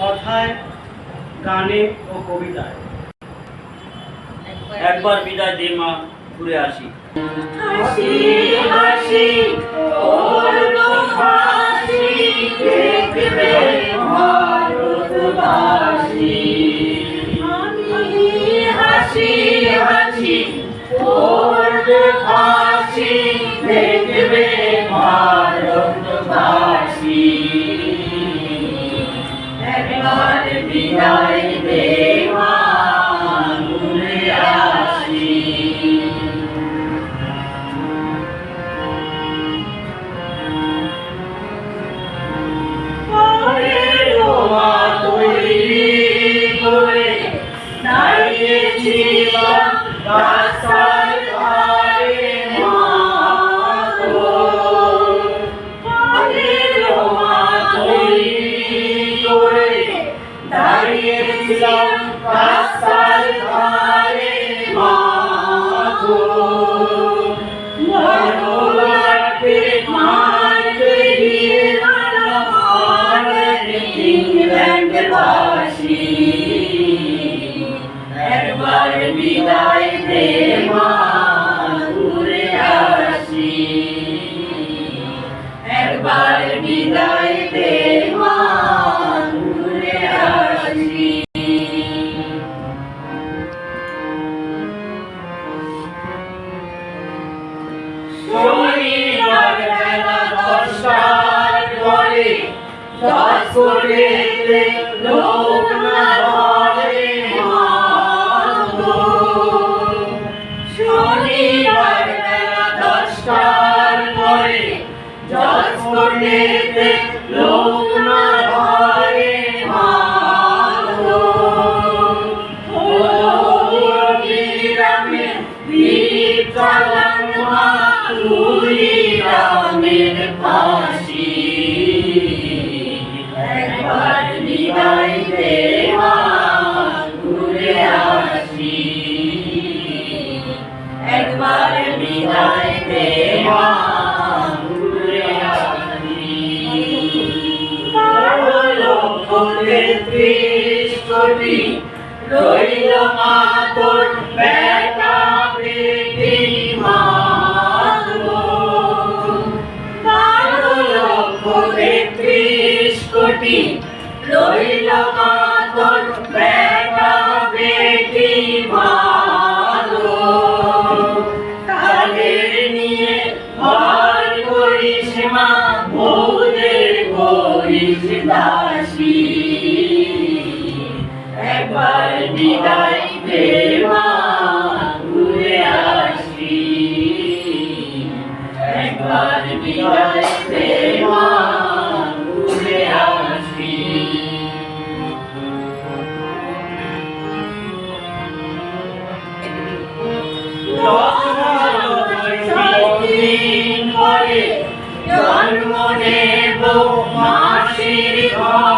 কথায় গানে ও কবিতায়। একবার বিদায় দে মা ঘুরে আসি। হাসি হাসি করল হাসি দেখবে ভারতবাসী। আমি হাসি হাসি করবে হাসি। দশ কোটিতে লোক না একবার বিদায় দে মা ঘুরে আসি। একবার বিদায় জন্ম নেব মাসির ঘরে।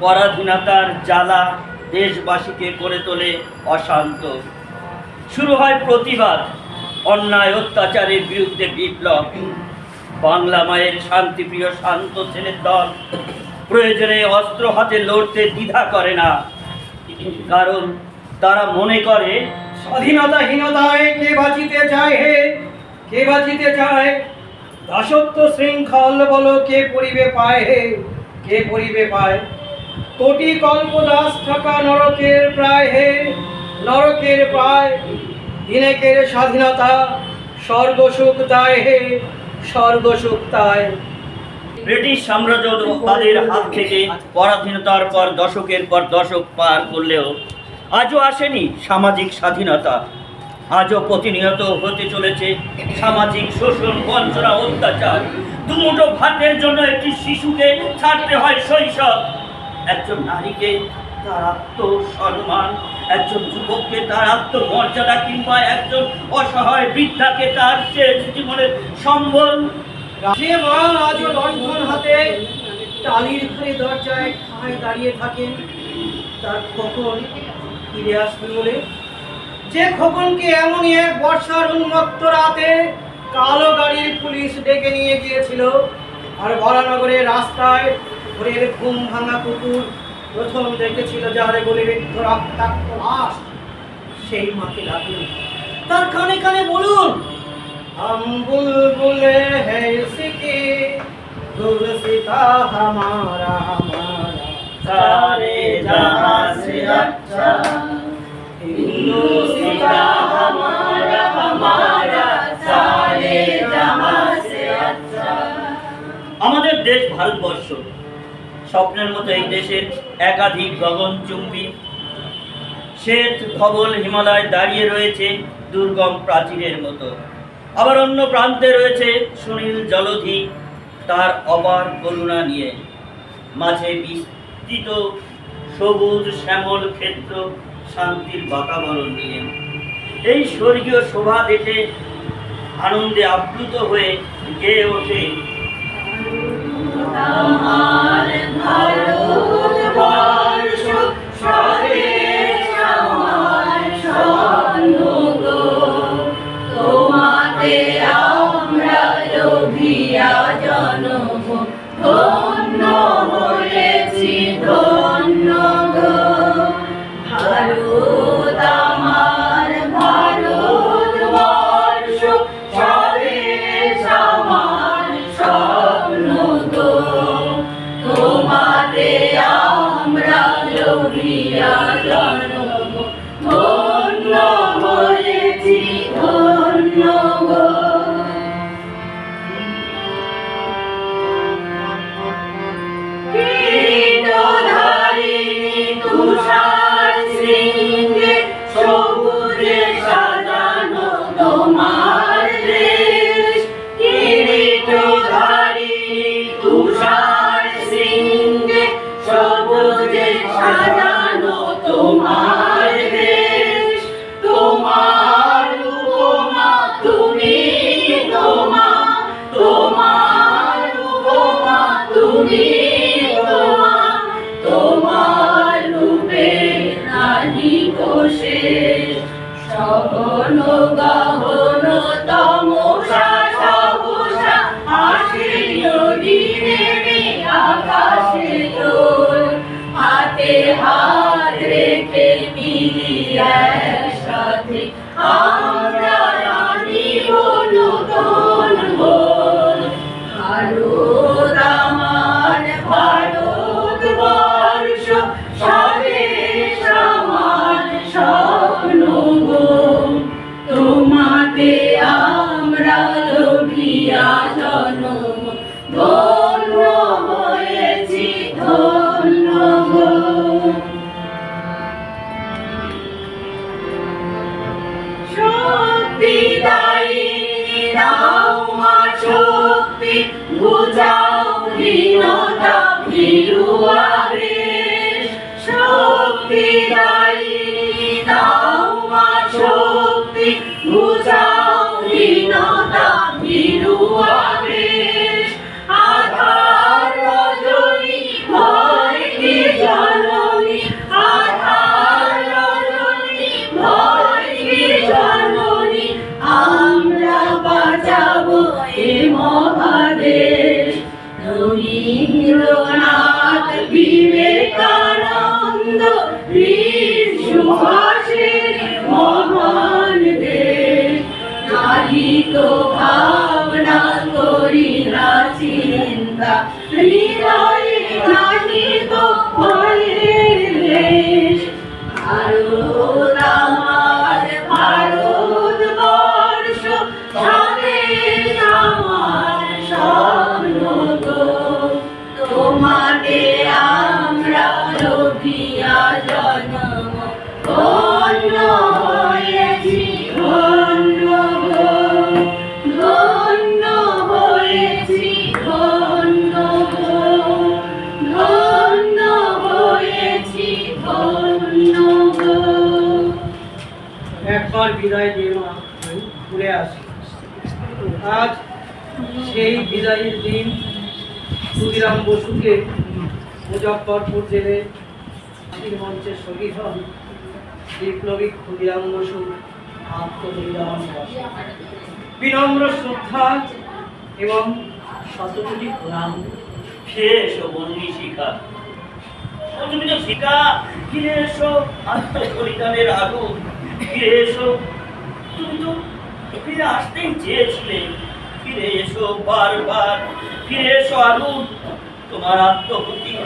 পরাধীনতার জ্বালা দেশবাসীকে করে তোলে অশান্ত। শুরু হয় প্রতিবাদ, অন্যায়, অত্যাচারের বিরুদ্ধে বিপ্লব। বাংলা মায়ের শান্তিপ্রিয় শান্ত ছেলের দল প্রয়োজনে অস্ত্র হাতে লড়তে দ্বিধা করে না। কারণ তারা মনে করে স্বাধীনতাহীনতায় কে বাঁচিতে চায় হে? কে বাঁচিতে চায়? দাসত্ব শৃঙ্খল বলো, কে পরিবে পায় হে? কে পরিবে পায়? কোটি কল্প দাস থাকা নরকের প্রায় হে, নরকের প্রায় দিনেকের স্বাধীনতা স্বর্গ সুখ দায় হে, স্বর্গসুখ তাই। ব্রিটিশ সাম্রাজ্যবাদের হাত থেকে পরাধীনতার পর দশকের পর দশক পার করলেও আজও আসেনি সামাজিক স্বাধীনতা। আজও প্রতিনিয়ত হতে চলেছে সামাজিক শোষণ, বঞ্চনা, অত্যাচার। দুমুঠো ভাতের জন্য একটি শিশুকে ছাড়তে হয় শৈশব। একজন নারীকে তার আত্মসম্মান, একজন যুবককে তার আত্মমর্যাদা কিংবা একজন অসহায় বৃদ্ধাকে তার শেষ জীবনের সম্বল। আজও হাতে টালির ঘরে দরজায় ঠায় দাঁড়িয়ে থাকেন তার খোকন ফিরে আসবে বলে। যে খোকনকে এমনই এক বর্ষার উন্মত্ত রাতে কালো গাড়ির পুলিশ ডেকে নিয়ে গিয়েছিল, আর বরানগরের রাস্তায় ভোরের ঘুম ভাঙা কুকুর প্রথম দেখেছিল যারে বলে বৃদ্ধ রক্তাক্ত লাশ। সেই মাকে ডাকুন তার কানে কানে বলুন। আমবুল বুলে, হে সিকি দুলসিতা হামারা হামারা সারে জাহাঁ সে আচ্ছা হিন্দু সীতা হামারা হামারা সারে জাহাঁ আচ্ছা আমাদের দেশ ভারতবর্ষ স্বপ্নের মতো এই দেশের একাধিক গগনচুম্বী শ্বেত ধবল হিমালয় দাঁড়িয়ে রয়েছে দুর্গম প্রাচীরের মতো। আবার অন্য প্রান্তে রয়েছে সুনীল জলধি, তার অপার করুণা নিয়ে। মাঝে বিস্তৃত সবুজ শ্যামল ক্ষেত্র শান্তির বাতাবরণ নিয়ে। এই স্বর্গীয় শোভা দেখে আনন্দে আপ্লুত হয়ে গেয়ে ওঠে আমার ভারতবর্ষ কোশেষ সগন গহন তমসা সহসা আসে দিনে আকাশে তোর হাতে হাত রেখে মিলি একসাথে আমরা রানী নূতন বল ভারত বুঝাও হীনতা ভিড়ুয়ারে শক্তি দায়িনী দাও মা শক্তি। বুঝাও হীনতা ভিড়ুয়ারে আধার রজনী, ভয় কি আমরা বাঁচাবো এ মহাদেশ রবীন্দ্রনাথ বিবেকানন্দ সুভাষের মহান দেশ নাহি তো ভাবনা করি না চিন্তা, হৃদয়ে নাহি তো ভয়ের দেশ বিদায় দিয়ে মা ঘুরে আসি। আজ সেই বিদায়ের দিন ক্ষুদিরাম বসুকে মুজফ্ফরপুর জেলে মঞ্চে শহীদ হন বিপ্লবী ক্ষুদিরাম বসু আত্মবলিদান দিবস। বিনম্র শ্রদ্ধা এবং শতকোটি প্রণাম। ফিরে এসো বন্যী শিখা। তুমি তো শিখা ফিরে এসো আত্মপরিধানের আগুন। ফিরে এসো। তুমি তো ফিরে আসতেই চেয়েছিলে। ফিরে এসো বারবার। ফিরে এসো আগুন। তোমার আত্মহতি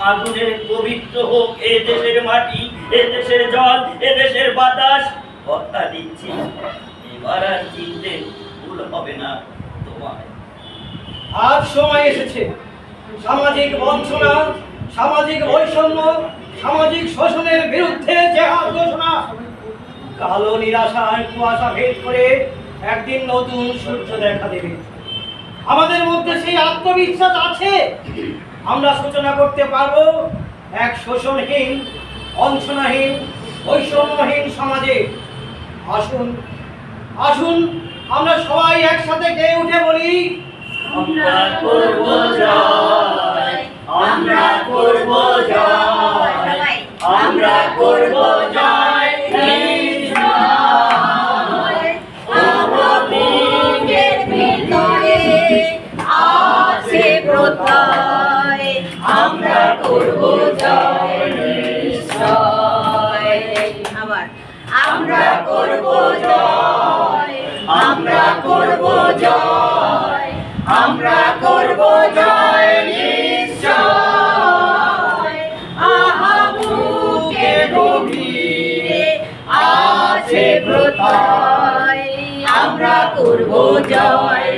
আগুনে পবিত্র হোক এ দেশের মাটি, এ দেশের জল, এ দেশের বাতাস। কথা দিচ্ছি। এবার আর চিনতে ভুল হবে না তোমায়। আজ সময় এসেছে। সামাজিক বঞ্চনা, সামাজিক বৈষম্য, সামাজিক শোষণের বিরুদ্ধে জেহাদ ঘোষণা। কালো নিরাশার কুয়াশা ভেদ করে একদিন নতুন সূর্য দেখা দেবে। আমাদের মধ্যে সেই আত্মবিশ্বাস আছে। আমরা সূচনা করতে পারব এক শোষণহীন বঞ্চনাহীন বৈষম্যহীন সমাজে। আসুন আসুন, আমরা সবাই একসাথে গেয়ে উঠে বলি, আমরা করব জয়, আমরা করব জয়, আমরা করব জয়। প্রত্যয় আমরা করব জয়।